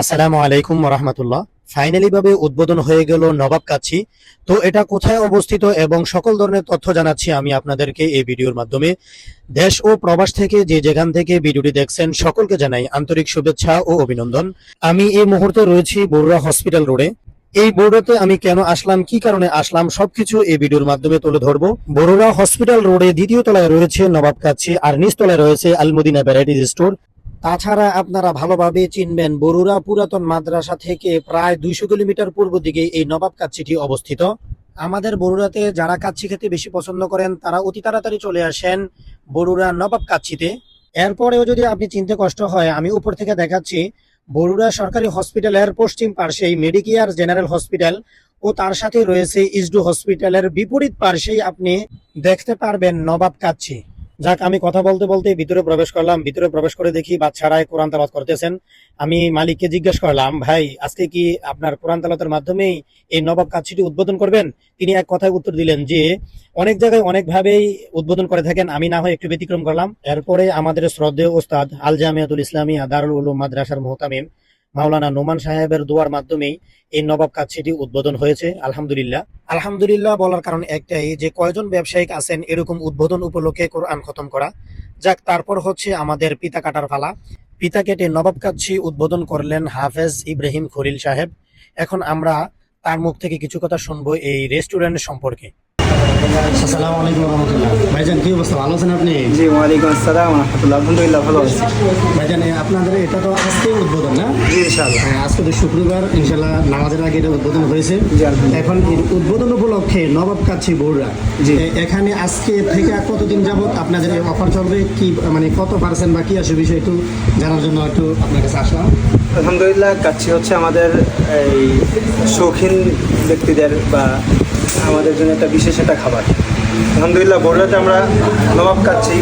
আসসালামু আলাইকুম রহমতুল্লাহ ফাইনালি ভাবে উদ্বোধন হয়ে গেল নবাব কাছি। তো এটা কোথায় অবস্থিত এবং সকল ধরনের তথ্য জানাচ্ছি আমি আপনাদেরকে এই ভিডিওর মাধ্যমে। দেশ ও প্রবাস থেকে যে যেখান থেকে ভিডিওটি দেখছেন, সকলকে জানাই আন্তরিক শুভেচ্ছা ও অভিনন্দন। আমি এই মুহূর্তে রয়েছি বড়ুয়া হসপিটাল রোডে। এই বোর্ডতে আমি কেন আসলাম, কি কারণে আসলাম, সবকিছু এই ভিডিওর মাধ্যমে তুলে ধরবো। বড়ুয়া হসপিটাল রোডে দ্বিতীয় তলায় রয়েছে নবাব কাচ্ছি আর নিচ তলায় রয়েছে আলমদিনা ভ্যারাইটিজ স্টোর। তাছাড়া আপনারা ভালোভাবে চিনবেন, বরুড়া পুরাতন মাদ্রাসা থেকে প্রায় দুইশো কিলোমিটার পূর্ব দিকে এই নবাব কাচ্ছিটি অবস্থিত। আমাদের বরুড়াতে যারা কাচ্ছি খেতে বেশি পছন্দ করেন, তারা অতি তাড়াতাড়ি চলে আসেন বরুড়া নবাব কাচ্ছিতে। এরপরেও যদি আপনি চিনতে কষ্ট হয়, আমি উপর থেকে দেখাচ্ছি, বরুড়া সরকারি হসপিটালের পশ্চিম পার্শ্বেই মেডিকেয়ার জেনারেল হসপিটাল ও তার সাথে রয়েছে ইসডু হসপিটালের বিপরীত পার্শ্বেই আপনি দেখতে পারবেন নবাব কাচ্ছি। যাক, আমি কথা বলতে বলতে ভিতরে প্রবেশ করলাম। ভিতরে প্রবেশ করে দেখি বাচ্চারাই কোরআন তালাত করতেছেন। আমি মালিককে জিজ্ঞেস করলাম, ভাই, আজকে কি আপনার কোরআন তালাতের মাধ্যমেই এই নবাব কাছিটি উদ্বোধন করবেন? তিনি এক কথায় উত্তর দিলেন যে, অনেক জায়গায় অনেকভাবেই উদ্বোধন করে থাকেন। আমি না হয় একটু ব্যতিক্রম করলাম। এরপরে আমাদের শ্রদ্ধেয় ওস্তাদ আল জামিয়াতুল ইসলামিয়া দারুল উলুম মাদ্রাসার মোহতামিম মাওলানা নোমান সাহেবের দোয়ার মাধ্যমেই এই নবাব কাছিটি উদ্বোধন হয়েছে, আলহামদুলিল্লাহ। আলহামদুলিল্লাহ বলার কারণ একটাই যে কয়জন ব্যবসায়িক আছেন এরকম উদ্বোধন উপলক্ষে কোরআন খতম করা। যাক, তারপর হচ্ছে আমাদের পিতা কাটার ফালা পিতা কেটে নবাব কাচ্ছি উদ্বোধন করলেন হাফেজ ইব্রাহিম খলিল সাহেব। এখন আমরা তার মুখ থেকে কিছু কথা শুনব এই রেস্টুরেন্ট সম্পর্কে। আসসালামু আলাইকুম রহমতুল্লাহ। ভাইজান কি অবস্থা? ভালো আছেন আপনি? জি ওয়ালাইকুম আসসালাম রহমতুল্লাহ। আলহামদুলিল্লাহ ভালো আছি। ভাইজান আপনাদের এটা তো আজকে উদ্বোধন না? জি ইনশাআল্লাহ। হ্যাঁ, আজকে তো শুক্রবার ইনশাল্লাহ নামাজের আগে এটা উদ্বোধন হয়েছে। এখন উদ্বোধন উপলক্ষে নবাব কাচ্ছি বৌরা জি। এখানে আজকে থেকে কতদিন যাবত আপনাদের এই অফার চলবে? কি মানে কত পার্সেন্ট বা কি আসে বিষয় একটু জানার জন্য একটু আপনার কাছে আসলাম। আলহামদুলিল্লাহ কাচ্ছি হচ্ছে আমাদের এই শৌখিন ব্যক্তিদের বা আমাদের জন্য একটা বিশেষ একটা খাবার। আলহামদুলিল্লাহ বড়লাতে আমরা নবাব কাচ্ছি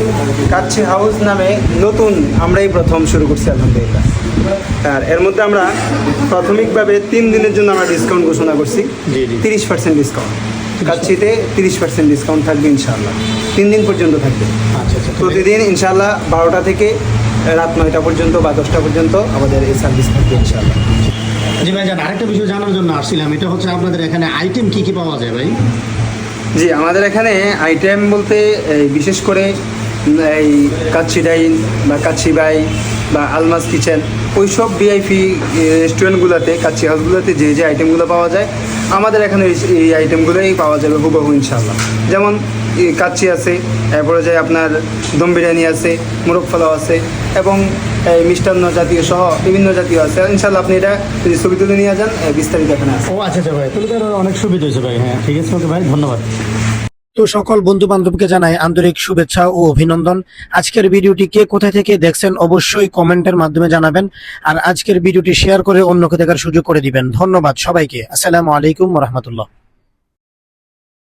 কাচ্ছি হাউস নামে নতুন আমরাই প্রথম শুরু করছি আলহামদুলিল্লাহ। আর এর মধ্যে আমরা প্রাথমিকভাবে তিন দিনের জন্য আমরা ডিসকাউন্ট ঘোষণা করছি। তিরিশ পার্সেন্ট ডিসকাউন্ট কাচ্ছিতে তিরিশ পার্সেন্ট ডিসকাউন্ট থাকবে ইনশাআল্লাহ। তিন দিন পর্যন্ত থাকবে। আচ্ছা আচ্ছা প্রতিদিন ইনশাল্লাহ বারোটা থেকে রাত নয়টা পর্যন্ত বা দশটা পর্যন্ত আমাদের এই সার্ভিস থাকবে ইনশাল্লাহ জি ভাইজান, আরেকটা বিষয় জানার জন্য আসছিলাম। এটা হচ্ছে আপনাদের এখানে আইটেম কি কি পাওয়া যায় ভাই? জি, আমাদের এখানে আইটেম বলতে বিশেষ করে এই কাচ্ছি ডাইন বা কাচ্ছি বাই বা আলমাস কিচেন ওই সব ভিআইপি রেস্টুরেন্টগুলোতে কাচ্চি হাউসগুলোতে যে যে আইটেমগুলো পাওয়া যায়, আমাদের এখানে এই- আইটেমগুলোই পাওয়া যাবে হুবহু ইনশাল্লাহ যেমন কাচ্চি আছে, এরপরে যে আপনার দম বিরিয়ানি আছে, মোরগ পোলাও আছে, এবং মিষ্টান্ন জাতীয় সহ বিভিন্ন জাতীয় আছে। ইনশাল্লাহ আপনি এটা যদি ছবি তুলে নিয়ে যান বিস্তারিত এখানে আছে। ও আচ্ছা আচ্ছা ভাই, তাহলে অনেক সুবিধা হয়েছে, ভাই। হ্যাঁ ঠিক আছে ভাই, ধন্যবাদ। তো সকল বন্ধু বান্ধবকে জানাই আন্তরিক শুভেচ্ছা ও অভিনন্দন। আজকের ভিডিওটি কে কোথায় থেকে দেখছেন অবশ্যই কমেন্টের মাধ্যমে জানাবেন আর আজকের ভিডিওটি শেয়ার করে অন্যকে দেখার সুযোগ করে দিবেন। ধন্যবাদ সবাইকে। আসসালামু আলাইকুম রহমতুল্লাহ।